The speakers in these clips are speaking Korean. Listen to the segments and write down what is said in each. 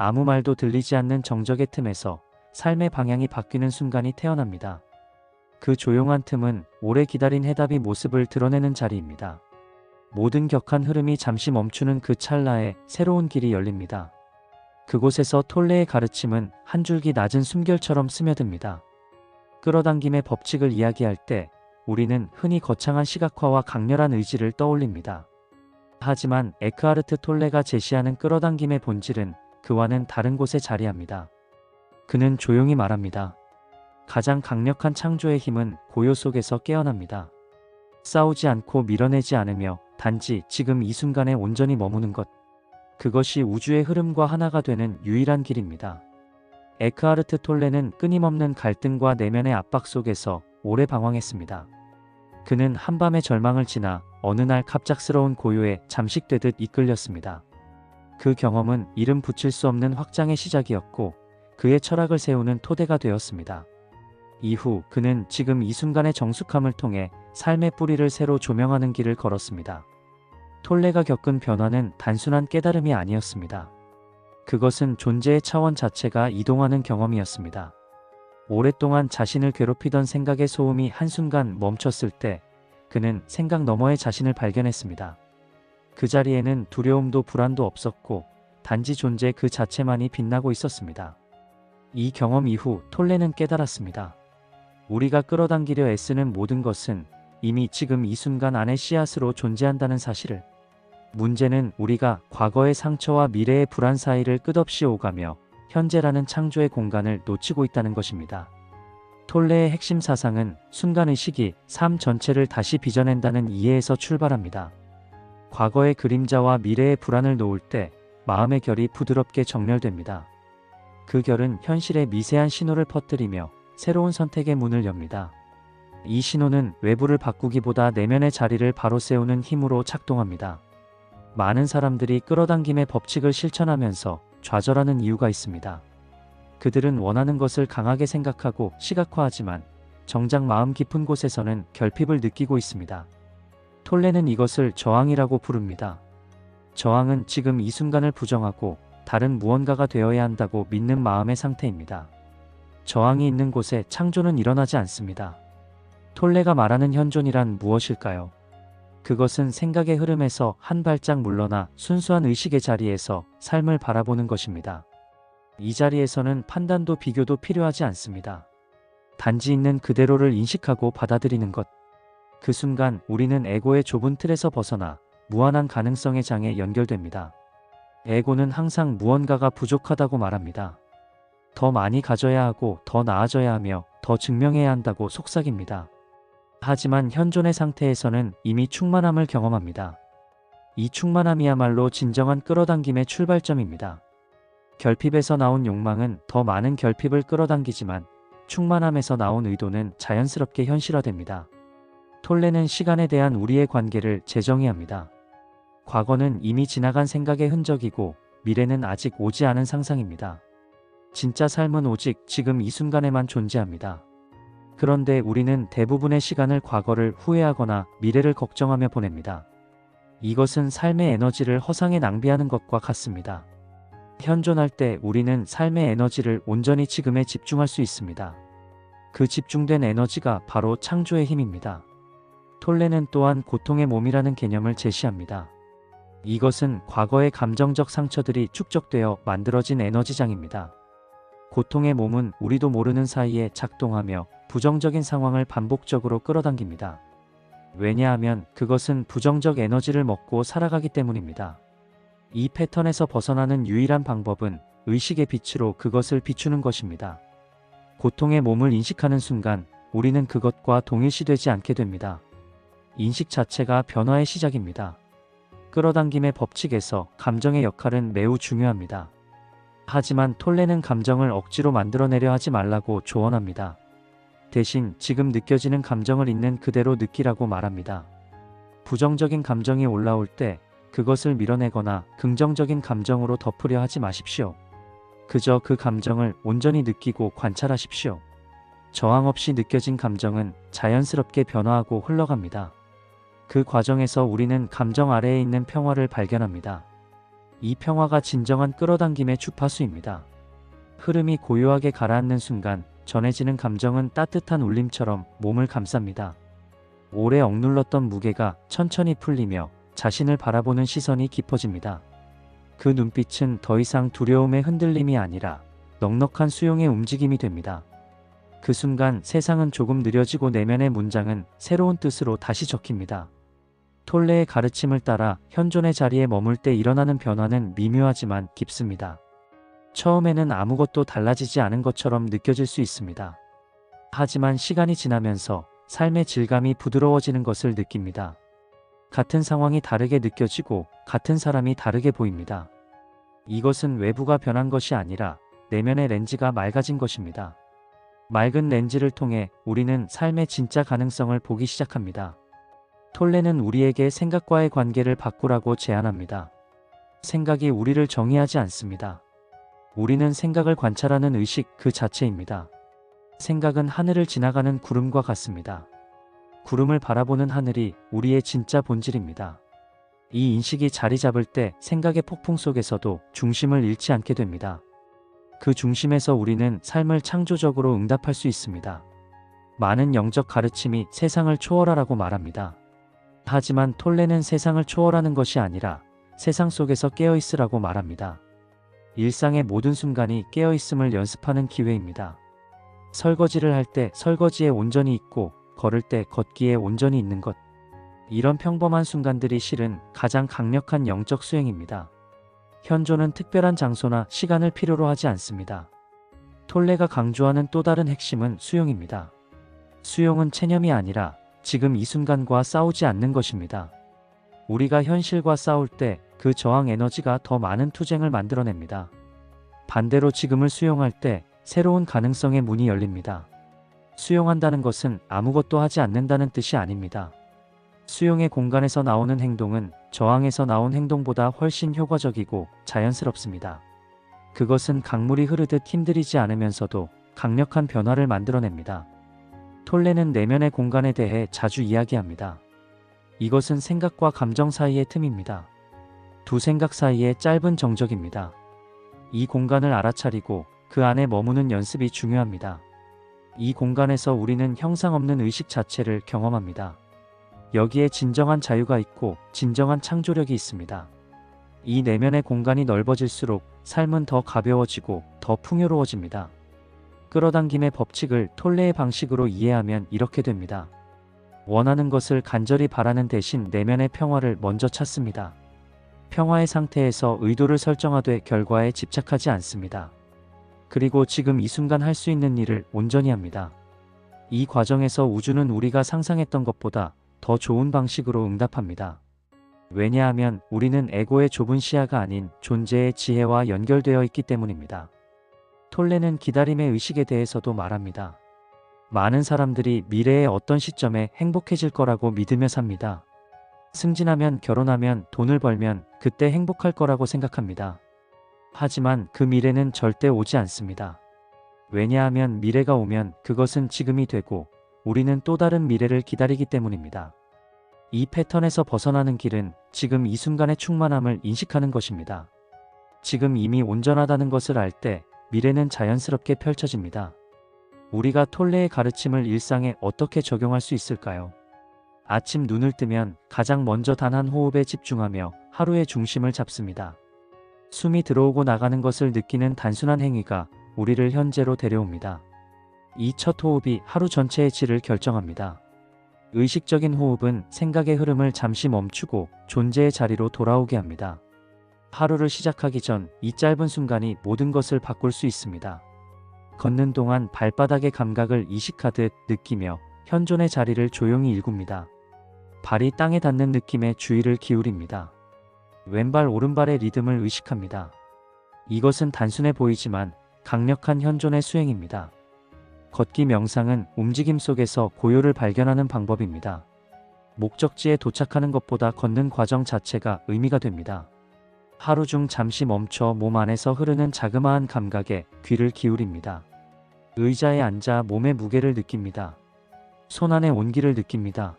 아무 말도 들리지 않는 정적의 틈에서 삶의 방향이 바뀌는 순간이 태어납니다. 그 조용한 틈은 오래 기다린 해답이 모습을 드러내는 자리입니다. 모든 격한 흐름이 잠시 멈추는 그 찰나에 새로운 길이 열립니다. 그곳에서 톨레의 가르침은 한 줄기 낮은 숨결처럼 스며듭니다. 끌어당김의 법칙을 이야기할 때 우리는 흔히 거창한 시각화와 강렬한 의지를 떠올립니다. 하지만 에크하르트 톨레가 제시하는 끌어당김의 본질은 그와는 다른 곳에 자리합니다. 그는 조용히 말합니다. 가장 강력한 창조의 힘은 고요 속에서 깨어납니다. 싸우지 않고 밀어내지 않으며 단지 지금 이 순간에 온전히 머무는 것. 그것이 우주의 흐름과 하나가 되는 유일한 길입니다. 에크하르트 톨레는 끊임없는 갈등과 내면의 압박 속에서 오래 방황했습니다. 그는 한밤의 절망을 지나 어느 날 갑작스러운 고요에 잠식되듯 이끌렸습니다. 그 경험은 이름 붙일 수 없는 확장의 시작이었고 그의 철학을 세우는 토대가 되었습니다. 이후 그는 지금 이 순간의 정숙함을 통해 삶의 뿌리를 새로 조명하는 길을 걸었습니다. 톨레가 겪은 변화는 단순한 깨달음이 아니었습니다. 그것은 존재의 차원 자체가 이동하는 경험이었습니다. 오랫동안 자신을 괴롭히던 생각의 소음이 한순간 멈췄을 때 그는 생각 너머의 자신을 발견했습니다. 그 자리에는 두려움도 불안도 없었고 단지 존재 그 자체만이 빛나고 있었습니다. 이 경험 이후 톨레는 깨달았습니다. 우리가 끌어당기려 애쓰는 모든 것은 이미 지금 이 순간 안의 씨앗으로 존재한다는 사실을 문제는 우리가 과거의 상처와 미래의 불안 사이를 끝없이 오가며 현재라는 창조의 공간을 놓치고 있다는 것입니다. 톨레의 핵심 사상은 순간의식이 삶 전체를 다시 빚어낸다는 이해에서 출발합니다. 과거의 그림자와 미래의 불안을 놓을 때 마음의 결이 부드럽게 정렬됩니다. 그 결은 현실의 미세한 신호를 퍼뜨리며 새로운 선택의 문을 엽니다. 이 신호는 외부를 바꾸기보다 내면의 자리를 바로 세우는 힘으로 작동합니다. 많은 사람들이 끌어당김의 법칙을 실천하면서 좌절하는 이유가 있습니다. 그들은 원하는 것을 강하게 생각하고 시각화하지만 정작 마음 깊은 곳에서는 결핍을 느끼고 있습니다. 톨레는 이것을 저항이라고 부릅니다. 저항은 지금 이 순간을 부정하고 다른 무언가가 되어야 한다고 믿는 마음의 상태입니다. 저항이 있는 곳에 창조는 일어나지 않습니다. 톨레가 말하는 현존이란 무엇일까요? 그것은 생각의 흐름에서 한 발짝 물러나 순수한 의식의 자리에서 삶을 바라보는 것입니다. 이 자리에서는 판단도 비교도 필요하지 않습니다. 단지 있는 그대로를 인식하고 받아들이는 것. 그 순간 우리는 에고의 좁은 틀에서 벗어나 무한한 가능성의 장에 연결됩니다. 에고는 항상 무언가가 부족하다고 말합니다. 더 많이 가져야 하고 더 나아져야 하며 더 증명해야 한다고 속삭입니다. 하지만 현존의 상태에서는 이미 충만함을 경험합니다. 이 충만함이야말로 진정한 끌어당김의 출발점입니다. 결핍에서 나온 욕망은 더 많은 결핍을 끌어당기지만 충만함에서 나온 의도는 자연스럽게 현실화됩니다. 톨레는 시간에 대한 우리의 관계를 재정의합니다. 과거는 이미 지나간 생각의 흔적이고 미래는 아직 오지 않은 상상입니다. 진짜 삶은 오직 지금 이 순간에만 존재합니다. 그런데 우리는 대부분의 시간을 과거를 후회하거나 미래를 걱정하며 보냅니다. 이것은 삶의 에너지를 허상에 낭비하는 것과 같습니다. 현존할 때 우리는 삶의 에너지를 온전히 지금에 집중할 수 있습니다. 그 집중된 에너지가 바로 창조의 힘입니다. 톨레는 또한 고통의 몸이라는 개념을 제시합니다. 이것은 과거의 감정적 상처들이 축적되어 만들어진 에너지장입니다. 고통의 몸은 우리도 모르는 사이에 작동하며 부정적인 상황을 반복적으로 끌어당깁니다. 왜냐하면 그것은 부정적 에너지를 먹고 살아가기 때문입니다. 이 패턴에서 벗어나는 유일한 방법은 의식의 빛으로 그것을 비추는 것입니다. 고통의 몸을 인식하는 순간 우리는 그것과 동일시되지 않게 됩니다. 인식 자체가 변화의 시작입니다. 끌어당김의 법칙에서 감정의 역할은 매우 중요합니다. 하지만 톨레는 감정을 억지로 만들어내려 하지 말라고 조언합니다. 대신 지금 느껴지는 감정을 있는 그대로 느끼라고 말합니다. 부정적인 감정이 올라올 때 그것을 밀어내거나 긍정적인 감정으로 덮으려 하지 마십시오. 그저 그 감정을 온전히 느끼고 관찰하십시오. 저항 없이 느껴진 감정은 자연스럽게 변화하고 흘러갑니다. 그 과정에서 우리는 감정 아래에 있는 평화를 발견합니다. 이 평화가 진정한 끌어당김의 주파수입니다. 흐름이 고요하게 가라앉는 순간 전해지는 감정은 따뜻한 울림처럼 몸을 감쌉니다. 오래 억눌렀던 무게가 천천히 풀리며 자신을 바라보는 시선이 깊어집니다. 그 눈빛은 더 이상 두려움의 흔들림이 아니라 넉넉한 수용의 움직임이 됩니다. 그 순간 세상은 조금 느려지고 내면의 문장은 새로운 뜻으로 다시 적힙니다. 톨레의 가르침을 따라 현존의 자리에 머물 때 일어나는 변화는 미묘하지만 깊습니다. 처음에는 아무것도 달라지지 않은 것처럼 느껴질 수 있습니다. 하지만 시간이 지나면서 삶의 질감이 부드러워지는 것을 느낍니다. 같은 상황이 다르게 느껴지고 같은 사람이 다르게 보입니다. 이것은 외부가 변한 것이 아니라 내면의 렌즈가 맑아진 것입니다. 맑은 렌즈를 통해 우리는 삶의 진짜 가능성을 보기 시작합니다. 톨레는 우리에게 생각과의 관계를 바꾸라고 제안합니다. 생각이 우리를 정의하지 않습니다. 우리는 생각을 관찰하는 의식 그 자체입니다. 생각은 하늘을 지나가는 구름과 같습니다. 구름을 바라보는 하늘이 우리의 진짜 본질입니다. 이 인식이 자리 잡을 때 생각의 폭풍 속에서도 중심을 잃지 않게 됩니다. 그 중심에서 우리는 삶을 창조적으로 응답할 수 있습니다. 많은 영적 가르침이 세상을 초월하라고 말합니다. 하지만 톨레는 세상을 초월하는 것이 아니라 세상 속에서 깨어있으라고 말합니다. 일상의 모든 순간이 깨어있음을 연습하는 기회입니다. 설거지를 할 때 설거지에 온전히 있고 걸을 때 걷기에 온전히 있는 것. 이런 평범한 순간들이 실은 가장 강력한 영적 수행입니다. 현존은 특별한 장소나 시간을 필요로 하지 않습니다. 톨레가 강조하는 또 다른 핵심은 수용입니다. 수용은 체념이 아니라 지금 이 순간과 싸우지 않는 것입니다. 우리가 현실과 싸울 때 그 저항 에너지가 더 많은 투쟁을 만들어냅니다. 반대로 지금을 수용할 때 새로운 가능성의 문이 열립니다. 수용한다는 것은 아무것도 하지 않는다는 뜻이 아닙니다. 수용의 공간에서 나오는 행동은 저항에서 나온 행동보다 훨씬 효과적이고 자연스럽습니다. 그것은 강물이 흐르듯 힘들이지 않으면서도 강력한 변화를 만들어냅니다. 톨레는 내면의 공간에 대해 자주 이야기합니다. 이것은 생각과 감정 사이의 틈입니다. 두 생각 사이의 짧은 정적입니다. 이 공간을 알아차리고 그 안에 머무는 연습이 중요합니다. 이 공간에서 우리는 형상 없는 의식 자체를 경험합니다. 여기에 진정한 자유가 있고 진정한 창조력이 있습니다. 이 내면의 공간이 넓어질수록 삶은 더 가벼워지고 더 풍요로워집니다. 끌어당김의 법칙을 톨레의 방식으로 이해하면 이렇게 됩니다. 원하는 것을 간절히 바라는 대신 내면의 평화를 먼저 찾습니다. 평화의 상태에서 의도를 설정하되 결과에 집착하지 않습니다. 그리고 지금 이 순간 할 수 있는 일을 온전히 합니다. 이 과정에서 우주는 우리가 상상했던 것보다 더 좋은 방식으로 응답합니다. 왜냐하면 우리는 에고의 좁은 시야가 아닌 존재의 지혜와 연결되어 있기 때문입니다. 톨레는 기다림의 의식에 대해서도 말합니다. 많은 사람들이 미래의 어떤 시점에 행복해질 거라고 믿으며 삽니다. 승진하면 결혼하면 돈을 벌면 그때 행복할 거라고 생각합니다. 하지만 그 미래는 절대 오지 않습니다. 왜냐하면 미래가 오면 그것은 지금이 되고 우리는 또 다른 미래를 기다리기 때문입니다. 이 패턴에서 벗어나는 길은 지금 이 순간의 충만함을 인식하는 것입니다. 지금 이미 온전하다는 것을 알 때 미래는 자연스럽게 펼쳐집니다. 우리가 톨레의 가르침을 일상에 어떻게 적용할 수 있을까요? 아침 눈을 뜨면 가장 먼저 단 한 호흡에 집중하며 하루의 중심을 잡습니다. 숨이 들어오고 나가는 것을 느끼는 단순한 행위가 우리를 현재로 데려옵니다. 이 첫 호흡이 하루 전체의 질을 결정합니다. 의식적인 호흡은 생각의 흐름을 잠시 멈추고 존재의 자리로 돌아오게 합니다. 하루를 시작하기 전 이 짧은 순간이 모든 것을 바꿀 수 있습니다. 걷는 동안 발바닥의 감각을 이식하듯 느끼며 현존의 자리를 조용히 일굽니다. 발이 땅에 닿는 느낌에 주의를 기울입니다. 왼발 오른발의 리듬을 의식합니다. 이것은 단순해 보이지만 강력한 현존의 수행입니다. 걷기 명상은 움직임 속에서 고요를 발견하는 방법입니다. 목적지에 도착하는 것보다 걷는 과정 자체가 의미가 됩니다. 하루 중 잠시 멈춰 몸 안에서 흐르는 자그마한 감각에 귀를 기울입니다. 의자에 앉아 몸의 무게를 느낍니다. 손 안의 온기를 느낍니다.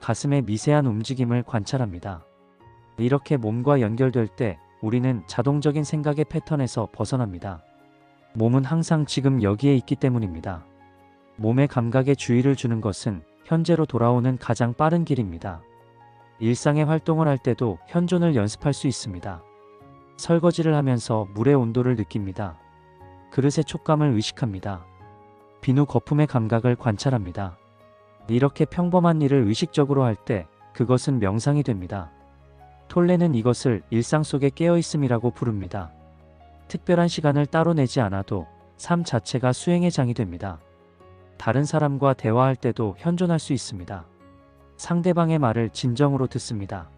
가슴의 미세한 움직임을 관찰합니다. 이렇게 몸과 연결될 때 우리는 자동적인 생각의 패턴에서 벗어납니다. 몸은 항상 지금 여기에 있기 때문입니다. 몸의 감각에 주의를 주는 것은 현재로 돌아오는 가장 빠른 길입니다. 일상의 활동을 할 때도 현존을 연습할 수 있습니다. 설거지를 하면서 물의 온도를 느낍니다. 그릇의 촉감을 의식합니다. 비누 거품의 감각을 관찰합니다. 이렇게 평범한 일을 의식적으로 할 때 그것은 명상이 됩니다. 톨레는 이것을 일상 속에 깨어있음이라고 부릅니다. 특별한 시간을 따로 내지 않아도 삶 자체가 수행의 장이 됩니다. 다른 사람과 대화할 때도 현존할 수 있습니다. 상대방의 말을 진정으로 듣습니다.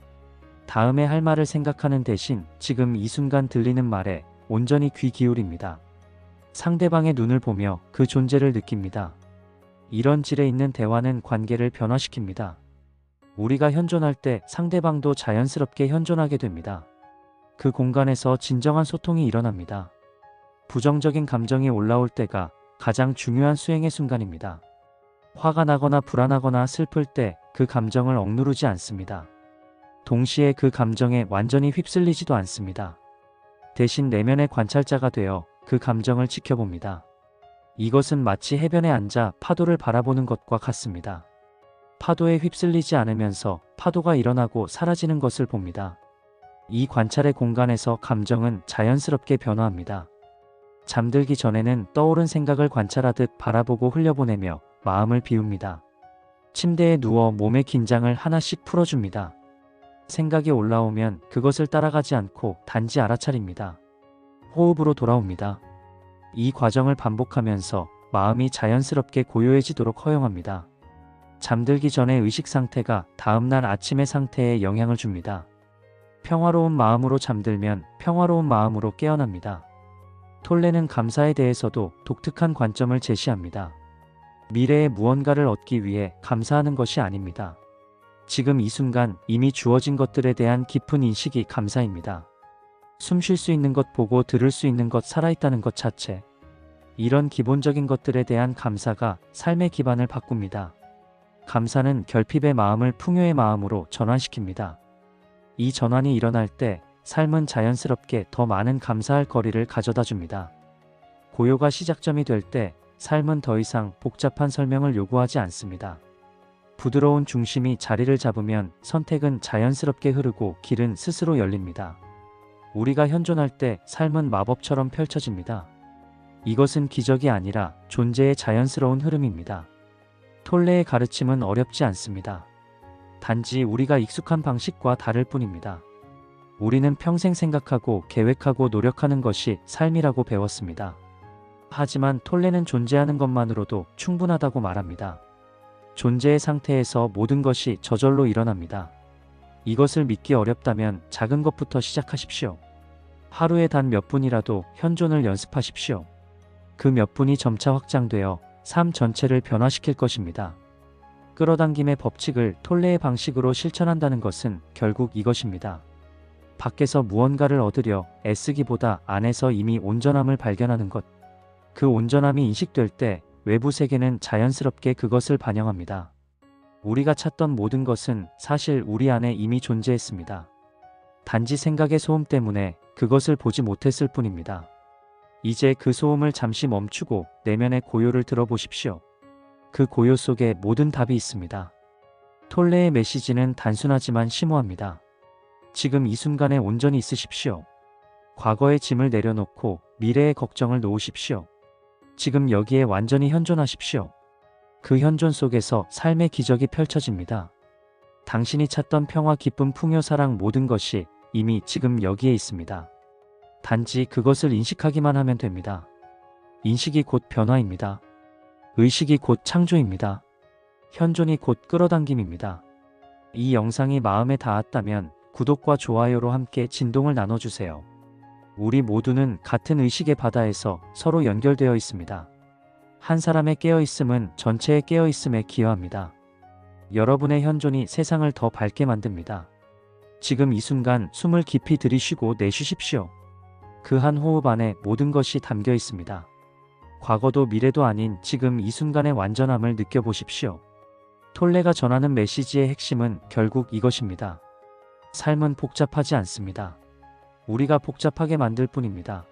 다음에 할 말을 생각하는 대신 지금 이 순간 들리는 말에 온전히 귀 기울입니다. 상대방의 눈을 보며 그 존재를 느낍니다. 이런 질에 있는 대화는 관계를 변화시킵니다. 우리가 현존할 때 상대방도 자연스럽게 현존하게 됩니다. 그 공간에서 진정한 소통이 일어납니다. 부정적인 감정이 올라올 때가 가장 중요한 수행의 순간입니다. 화가 나거나 불안하거나 슬플 때 그 감정을 억누르지 않습니다. 동시에 그 감정에 완전히 휩쓸리지도 않습니다. 대신 내면의 관찰자가 되어 그 감정을 지켜봅니다. 이것은 마치 해변에 앉아 파도를 바라보는 것과 같습니다. 파도에 휩쓸리지 않으면서 파도가 일어나고 사라지는 것을 봅니다. 이 관찰의 공간에서 감정은 자연스럽게 변화합니다. 잠들기 전에는 떠오른 생각을 관찰하듯 바라보고 흘려보내며 마음을 비웁니다. 침대에 누워 몸의 긴장을 하나씩 풀어줍니다. 생각이 올라오면 그것을 따라가지 않고 단지 알아차립니다. 호흡으로 돌아옵니다. 이 과정을 반복하면서 마음이 자연스럽게 고요해지도록 허용합니다. 잠들기 전의 의식 상태가 다음날 아침의 상태에 영향을 줍니다. 평화로운 마음으로 잠들면 평화로운 마음으로 깨어납니다. 톨레는 감사에 대해서도 독특한 관점을 제시합니다. 미래의 무언가를 얻기 위해 감사하는 것이 아닙니다. 지금 이 순간 이미 주어진 것들에 대한 깊은 인식이 감사입니다. 숨 쉴 수 있는 것 보고 들을 수 있는 것 살아있다는 것 자체. 이런 기본적인 것들에 대한 감사가 삶의 기반을 바꿉니다. 감사는 결핍의 마음을 풍요의 마음으로 전환시킵니다. 이 전환이 일어날 때 삶은 자연스럽게 더 많은 감사할 거리를 가져다 줍니다. 고요가 시작점이 될 때 삶은 더 이상 복잡한 설명을 요구하지 않습니다. 부드러운 중심이 자리를 잡으면 선택은 자연스럽게 흐르고 길은 스스로 열립니다. 우리가 현존할 때 삶은 마법처럼 펼쳐집니다. 이것은 기적이 아니라 존재의 자연스러운 흐름입니다. 톨레의 가르침은 어렵지 않습니다. 단지 우리가 익숙한 방식과 다를 뿐입니다. 우리는 평생 생각하고 계획하고 노력하는 것이 삶이라고 배웠습니다. 하지만 톨레는 존재하는 것만으로도 충분하다고 말합니다. 존재의 상태에서 모든 것이 저절로 일어납니다. 이것을 믿기 어렵다면 작은 것부터 시작하십시오. 하루에 단 몇 분이라도 현존을 연습하십시오. 그 몇 분이 점차 확장되어 삶 전체를 변화시킬 것입니다. 끌어당김의 법칙을 톨레의 방식으로 실천한다는 것은 결국 이것입니다. 밖에서 무언가를 얻으려 애쓰기보다 안에서 이미 온전함을 발견하는 것. 그 온전함이 인식될 때 외부 세계는 자연스럽게 그것을 반영합니다. 우리가 찾던 모든 것은 사실 우리 안에 이미 존재했습니다. 단지 생각의 소음 때문에 그것을 보지 못했을 뿐입니다. 이제 그 소음을 잠시 멈추고 내면의 고요를 들어보십시오. 그 고요 속에 모든 답이 있습니다. 톨레의 메시지는 단순하지만 심오합니다. 지금 이 순간에 온전히 있으십시오. 과거의 짐을 내려놓고 미래의 걱정을 놓으십시오. 지금 여기에 완전히 현존하십시오. 그 현존 속에서 삶의 기적이 펼쳐집니다. 당신이 찾던 평화, 기쁨, 풍요, 사랑 모든 것이 이미 지금 여기에 있습니다. 단지 그것을 인식하기만 하면 됩니다. 인식이 곧 변화입니다. 의식이 곧 창조입니다. 현존이 곧 끌어당김입니다. 이 영상이 마음에 닿았다면 구독과 좋아요로 함께 진동을 나눠주세요. 우리 모두는 같은 의식의 바다에서 서로 연결되어 있습니다. 한 사람의 깨어있음은 전체의 깨어있음에 기여합니다. 여러분의 현존이 세상을 더 밝게 만듭니다. 지금 이 순간 숨을 깊이 들이쉬고 내쉬십시오. 그 한 호흡 안에 모든 것이 담겨 있습니다. 과거도 미래도 아닌 지금 이 순간의 완전함을 느껴보십시오. 톨레가 전하는 메시지의 핵심은 결국 이것입니다. 삶은 복잡하지 않습니다. 우리가 복잡하게 만들 뿐입니다.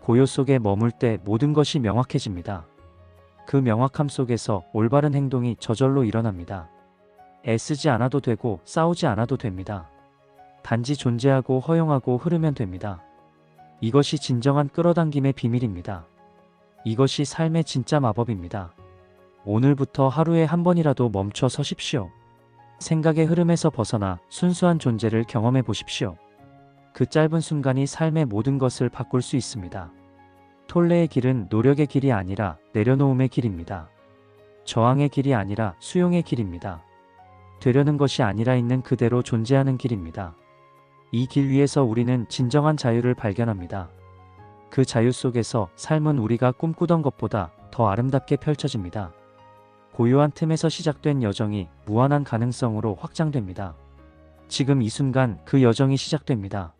고요 속에 머물 때 모든 것이 명확해집니다. 그 명확함 속에서 올바른 행동이 저절로 일어납니다. 애쓰지 않아도 되고 싸우지 않아도 됩니다. 단지 존재하고 허용하고 흐르면 됩니다. 이것이 진정한 끌어당김의 비밀입니다. 이것이 삶의 진짜 마법입니다. 오늘부터 하루에 한 번이라도 멈춰 서십시오. 생각의 흐름에서 벗어나 순수한 존재를 경험해 보십시오. 그 짧은 순간이 삶의 모든 것을 바꿀 수 있습니다. 톨레의 길은 노력의 길이 아니라 내려놓음의 길입니다. 저항의 길이 아니라 수용의 길입니다. 되려는 것이 아니라 있는 그대로 존재하는 길입니다. 이 길 위에서 우리는 진정한 자유를 발견합니다. 그 자유 속에서 삶은 우리가 꿈꾸던 것보다 더 아름답게 펼쳐집니다. 고요한 틈에서 시작된 여정이 무한한 가능성으로 확장됩니다. 지금 이 순간 그 여정이 시작됩니다.